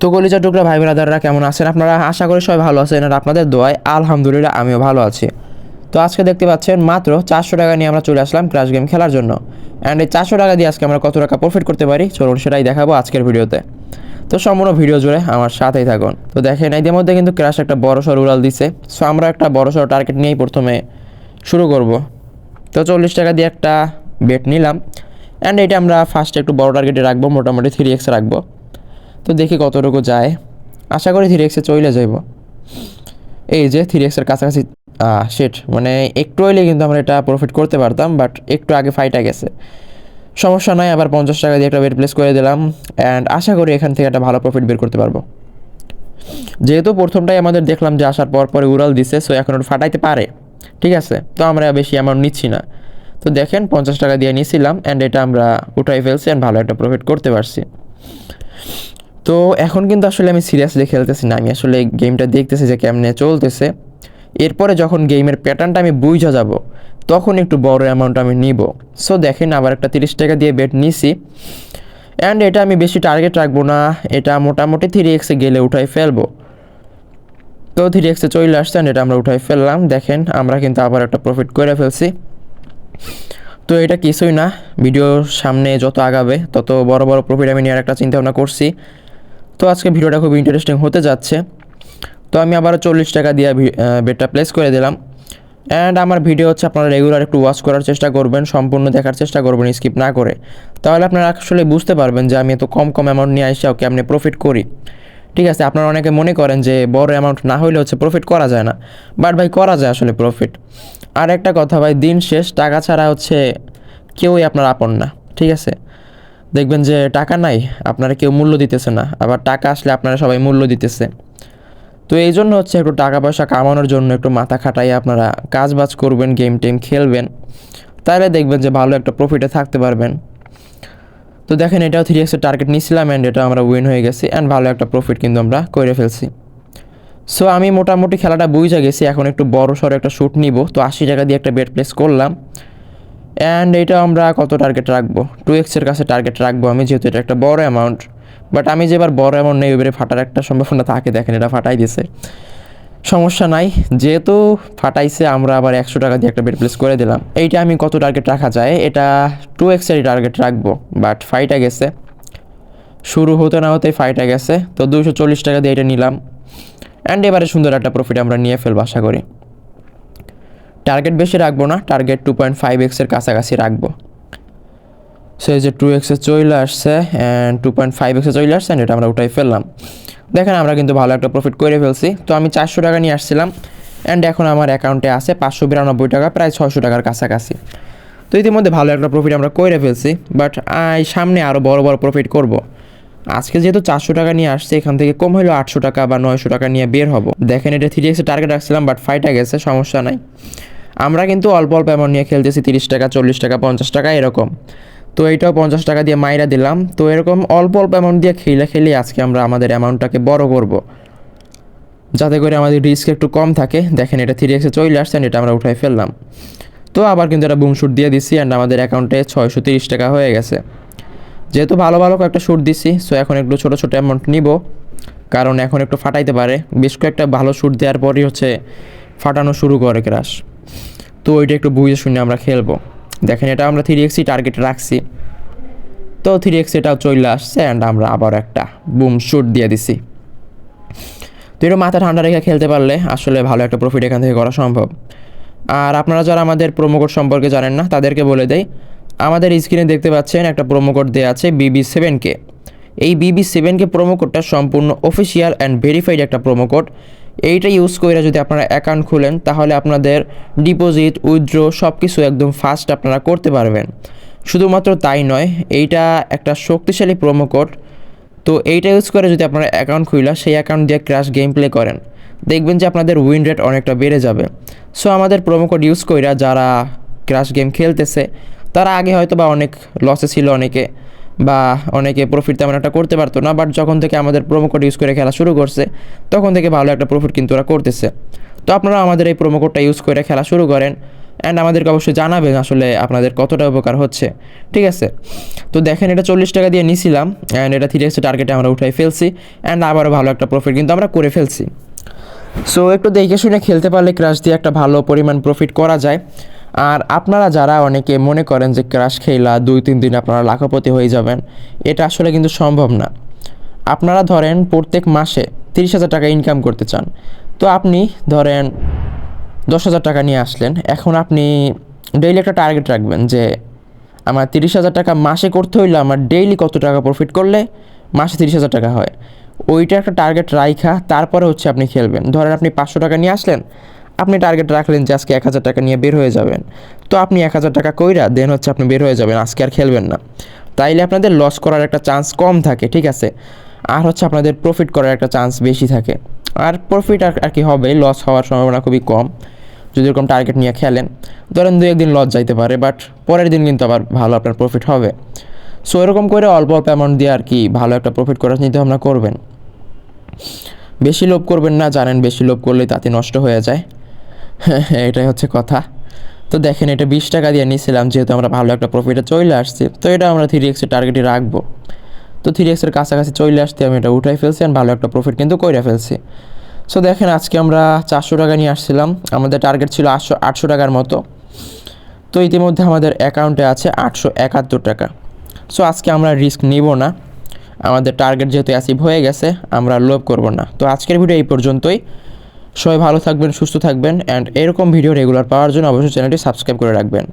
তো কলিজা টুকরা ভাই ব্রাদাররা কেমন আছেন? আপনারা আশা করি সবাই ভালো আছেন আর আপনাদের দোয়ায় আলহামদুলিল্লাহ আমিও ভালো আছি। তো আজকে দেখতে পাচ্ছেন মাত্র চারশো টাকা নিয়ে আমরা চলে আসলাম ক্রাশ গেম খেলার জন্য। অ্যান্ড এই চারশো টাকা দিয়ে আজকে আমরা কত টাকা প্রফিট করতে পারি? চলুন সেটাই দেখাবো আজকের ভিডিওতে। তো সম্পূর্ণ ভিডিও জুড়ে আমার সাথেই থাকুন। তো দেখেন, এদের মধ্যে কিন্তু ক্রাশ একটা বড় সড় উড়াল দিছে। সো আমরা একটা বড় সড় টার্গেট নিয়েই প্রথমে শুরু করব। তো চল্লিশ টাকা দিয়ে একটা বেট নিলাম। অ্যান্ড এটা আমরা ফার্স্টে একটু বড় টার্গেটে রাখব, মোটামুটি থ্রি এক্স রাখব। তো দেখি কতটুকু যায়। আশা করি থ্রি এক্সে চলে যাইব। এই যে থ্রি এক্সের কাছাকাছি শেট মানে একটু হইলে কিন্তু আমরা এটা প্রফিট করতে পারতাম বাট একটু আগে ফাইটা গেছে। সমস্যা নয় আবার পঞ্চাশ টাকা দিয়ে একটা বেড প্লেস করে দিলাম অ্যান্ড আশা করি এখান থেকে একটা ভালো প্রফিট বের করতে পারব। যেহেতু প্রথমটাই আমাদের দেখলাম যে আসার পর পরে উড়াল দিছে সো এখন ওটা ফাটাইতে পারে। ঠিক আছে, তো আমরা বেশি অ্যামাউন্ট নিচ্ছি না। তো দেখেন, পঞ্চাশ টাকা দিয়ে নিয়েছিলাম অ্যান্ড এটা আমরা উঠাই ফেলছি অ্যান্ড ভালো একটা প্রফিট করতে পারছি। তো এখন কিন্তু আসলে আমি সিরিয়াসলি খেলতেছি না। আমি আসলে গেমটা দেখতেছি যে কেমনে চলতেছে। এরপরে যখন গেমের প্যাটার্নটা আমি বুঝা যাব, তখন একটু বড় অ্যামাউন্ট আমি নিব। সো দেখেন আবার একটা তিরিশ টাকা দিয়ে বেট নিছি। অ্যান্ড এটা আমি বেশি টার্গেট রাখব না। এটা মোটামুটি থ্রি এক্সে গেলে উঠাই ফেলব। তো থ্রি এক্সে চলে আসছে and এটা আমরা উঠাই ফেললাম। দেখেন আমরা কিন্তু আবার একটা প্রফিট করে ফেলছি। তো এটা কিছুই না। ভিডিওর সামনে যত আগাবে, তত বড় বড় প্রফিট আমি নেওয়ার একটা চিন্তা ভাবনা করছি। তো আজকে ভিডিওটা খুব ইন্টারেস্টিং হতে যাচ্ছে। তো আমি আবারও চল্লিশ টাকা দিয়ে বেডটা প্লেস করে দিলাম। অ্যান্ড আমার ভিডিও হচ্ছে আপনারা রেগুলার একটু ওয়াচ করার চেষ্টা করবেন, সম্পূর্ণ দেখার চেষ্টা করবেন স্কিপ না করে। তাহলে আপনারা আসলে বুঝতে পারবেন যে আমি এত কম কম অ্যামাউন্ট নিয়ে আসি ওকে আপনি প্রফিট করি। ঠিক আছে, আপনারা অনেকে মনে করেন যে বড় অ্যামাউন্ট না হলে হচ্ছে প্রফিট করা যায় না। বাট ভাই, করা যায় আসলে প্রফিট আর একটা কথা ভাই, দিন শেষ, টাকা ছাড়া হচ্ছে কেউই আপনার আপন না। ঠিক আছে? দেখবেন যে টাকা নাই, আপনারা কেউ মূল্য দিতেছে না, আবার টাকা আসলে আপনারা সবাই মূল্য দিতেছে। তো এই জন্য হচ্ছে একটু টাকা পয়সা কামানোর জন্য একটু মাথা খাটাই আপনারা কাজ বাজ করবেন গেম টেম খেলবেন তাহলে দেখবেন যে ভালো একটা প্রফিটে থাকতে পারবেন। তো দেখেন এটাও থ্রি এক্সের টার্গেট নিয়েছিলাম অ্যান্ড এটা আমরা উইন হয়ে গেছি অ্যান্ড ভালো একটা প্রফিট কিন্তু আমরা করে ফেলছি। সো আমি মোটামুটি খেলাটা বুঝে গেছি, এখন একটু বড় সড়ো একটা শ্যুট নিব, তো আশি টাকা দিয়ে একটা বেড প্লেস করলাম। অ্যান্ড এটা আমরা কত টার্গেট রাখব? টু এক্সের কাছে টার্গেট রাখব আমি, যেহেতু এটা একটা বড় অ্যামাউন্ট বাট আমি যে এবার বড় অ্যামাউন্ট নেই, এবারে ফাটার একটা সম্ভাবনা থাকে, দেখেন এটা ফাটাই দিছে। সমস্যা নাই, যেহেতু ফাটাইছে, আমরা আবার একশো টাকা দিয়ে একটা বেড প্লেস করে দিলাম। এইটা আমি কত টার্গেট রাখা যায়? এটা টু এক্সেরই টার্গেট রাখব বাট ফাইটা গেছে। শুরু হতে না হতেই ফাইটা গেছে, তো দুশো চল্লিশ টাকা দিয়ে এটা নিলাম। অ্যান্ড এবারে সুন্দর একটা প্রফিট আমরা নিয়ে ফেলব, আশা করি। টার্গেট বেশি রাখব না টার্গেট টু পয়েন্ট ফাইভ এক্সের কাছাকাছি রাখব। সো এই যে টু এক্সে চলে আসছে অ্যান্ড টু পয়েন্ট ফাইভ এক্সে চলে আসছে এটা আমরা উঠাই ফেললাম। দেখেন, আমরা কিন্তু ভালো একটা প্রফিট করে ফেলছি। তো আমি চারশো টাকা নিয়ে আসছিলাম অ্যান্ড এখন আমার অ্যাকাউন্টে আছে পাঁচশো বিরানব্বই টাকা, প্রায় ছশো টাকার কাছাকাছি। তো ইতিমধ্যে ভালো একটা প্রফিট আমরা করে ফেলছি বাট আই সামনে আরও বড় বড় প্রফিট করব। আজকে যেহেতু চারশো টাকা নিয়ে আসছে, এখান থেকে কম হলো আটশো টাকা বা নয়শো টাকা নিয়ে বের হব। দেখেন, এটা থ্রি এক্সের টার্গেট রাখছিলাম বাট ফাইটা গেছে, সমস্যা নাই। আমরা কিন্তু অল্প অল্প অ্যামাউন্ট নিয়ে খেলতেছি তিরিশ টাকা, চল্লিশ টাকা, পঞ্চাশ টাকা, এরকম। তো এইটাও পঞ্চাশ টাকা দিয়ে মাইরা দিলাম। তো এরকম অল্প অল্প অ্যামাউন্ট দিয়ে খেলে খেলে আজকে আমরা আমাদের অ্যামাউন্টটাকে বড় করব। যাতে করে আমাদের রিস্ক একটু কম থাকে। দেখেন এটা থ্রি এক্সে চলে আসছে এটা আমরা উঠাই ফেললাম। তো আবার কিন্তু এটা বুম শুট দিয়ে দিছি অ্যান্ড আমাদের অ্যাকাউন্টে ছয়শো তিরিশ টাকা হয়ে গেছে। যেহেতু ভালো ভালো কয়েকটা শ্যুট দিছি সো এখন একটু ছোটো ছোটো অ্যামাউন্ট নিব। কারণ এখন একটু ফাটাইতে পারে। বেশ কয়েকটা ভালো শ্যুট দেওয়ার পরই হচ্ছে ফাটানো শুরু করে ক্রাশ তো ওইটা একটু বুঝে শুনে আমরা খেলব। দেখেন, এটা আমরা থ্রি এক্সি টার্গেট রাখছি। তো থ্রি এক্স এটাও চলে আসছে অ্যান্ড আমরা আবার একটা বুম শ্যুট দিয়ে দিছি। তো এটা মাথা ঠান্ডা রেখে খেলতে পারলে আসলে ভালো একটা প্রফিট এখান থেকে করা সম্ভব। আর আপনারা যারা আমাদের কোড সম্পর্কে জানেন না, তাদেরকে বলে দেই, আমাদের স্ক্রিনে দেখতে পাচ্ছেন একটা কোড দেওয়া আছে বিবি সেভেনকে এই বিবি সেভেনকে প্রোমো কোডটা সম্পূর্ণ অফিসিয়াল অ্যান্ড ভেরিফাইড একটা কোড এইটা ইউজ করে যদি আপনারা অ্যাকাউন্ট খুলেন, তাহলে আপনাদের ডিপোজিট উইথড্র সব কিছু একদম ফাস্ট আপনারা করতে পারবেন। শুধুমাত্র তাই নয়, এইটা একটা শক্তিশালী প্রোমো কোড তো এইটা ইউজ করে যদি আপনারা অ্যাকাউন্ট খুইলা, সেই অ্যাকাউন্ট দিয়ে ক্র্যাশ গেম প্লে করেন, দেখবেন যে আপনাদের উইন রেট অনেকটা বেড়ে যাবে। সো আমাদের প্রোমো কোড ইউজ কইরা যারা ক্র্যাশ গেম খেলতেছে, তারা আগে হয়তো বা অনেক লসে ছিল অনেকে বা অনেকে প্রফিট তেমন একটা করতে পারতো না বাট যখন থেকে আমাদের প্রোমো কোড ইউজ করে খেলা শুরু করছে, তখন থেকে ভালো একটা প্রফিট কিন্তু ওরা করতেছে। তো আপনারা আমাদের এই প্রোমো কোডটা ইউজ করে খেলা শুরু করেন অ্যান্ড আমাদেরকে অবশ্যই জানাবেন আসলে আপনাদের কতটা উপকার হচ্ছে। ঠিক আছে? তো দেখেন এটা চল্লিশ টাকা দিয়ে নিছিলাম অ্যান্ড এটা থ্রি এক্সের টার্গেটে আমরা উঠাই ফেলছি অ্যান্ড আবারও ভালো একটা প্রফিট কিন্তু আমরা করে ফেলছি। সো একটু দেখে শুনে খেলতে পারলে ক্রাশ দিয়ে একটা ভালো পরিমাণ প্রফিট করা যায়। আর আপনারা যারা অনেকে মনে করেন যে ক্রাশ খেলা দুই, তিন দিন আপনারা লাখপতি হয়ে যাবেন, এটা আসলে কিন্তু সম্ভব না। আপনারা ধরেন প্রত্যেক মাসে তিরিশ হাজার টাকা ইনকাম করতে চান। তো আপনি ধরেন দশ হাজার টাকা নিয়ে আসলেন, এখন আপনি ডেইলি একটা টার্গেট রাখবেন যে আমার তিরিশ হাজার টাকা মাসে করতে হইলে আমার ডেইলি কত টাকা প্রফিট করলে মাসে তিরিশ হাজার টাকা হয়। ওইটা একটা টার্গেট রাইখা, তারপরে হচ্ছে আপনি খেলবেন। ধরেন আপনি পাঁচশো টাকা নিয়ে আসলেন আপনি টার্গেট রাখলেন যে আজকে এক হাজার টাকা নিয়ে বের হয়ে যাবেন। তো আপনি এক হাজার টাকা কইরা দেন হচ্ছে আপনি বের হয়ে যাবেন, আজকে আর খেলবেন না। তাইলে আপনাদের লস করার একটা চান্স কম থাকে, ঠিক আছে? আর হচ্ছে আপনাদের প্রফিট করার একটা চান্স বেশি থাকে। আর প্রফিট আর কি হবে লস হওয়ার সম্ভাবনা খুবই কম। যদি এরকম টার্গেট নিয়ে খেলেন, ধরেন দু একদিন লস যাইতে পারে বাট পরের দিন কিন্তু আবার ভালো আপনার প্রফিট হবে। সো এরকম করে অল্প অল্প অ্যামাউন্ট দিয়ে আর কি ভালো একটা প্রফিট করার চিন্তা ভাবনা করবেন। বেশি লোভ করবেন না, জানেন বেশি লোভ করলেই তাতে নষ্ট হয়ে যায়। এটাই হচ্ছে কথা। তো দেখেন, এটা বিশ টাকা দিয়ে নিয়েছিলাম যেহেতু আমরা ভালো একটা প্রফিটে চলে আসছি, তো এটা আমরা থ্রি এক্সের টার্গেটে রাখব। তো থ্রি এক্সের কাছাকাছি চলে আসতে আমি এটা উঠাই ফেলছি আর ভালো একটা প্রফিট কিন্তু কইরা ফেলছি। সো দেখেন, আজকে আমরা চারশো টাকা নিয়ে আসছিলাম, আমাদের টার্গেট ছিল আটশো আটশো টাকার মতো। তো ইতিমধ্যে আমাদের অ্যাকাউন্টে আছে আটশো একাত্তর টাকা। সো আজকে আমরা রিস্ক নিব না, আমাদের টার্গেট যেহেতু অ্যাচিভ হয়ে গেছে, আমরা লোভ করব না। তো আজকের ভিডিও এই পর্যন্তই। সবাই ভালো থাকবেন, সুস্থ থাকবেন অ্যান্ড এরকম ভিডিও রেগুলার পাওয়ার জন্য অবশ্যই চ্যানেলটি সাবস্ক্রাইব করে রাখবেন।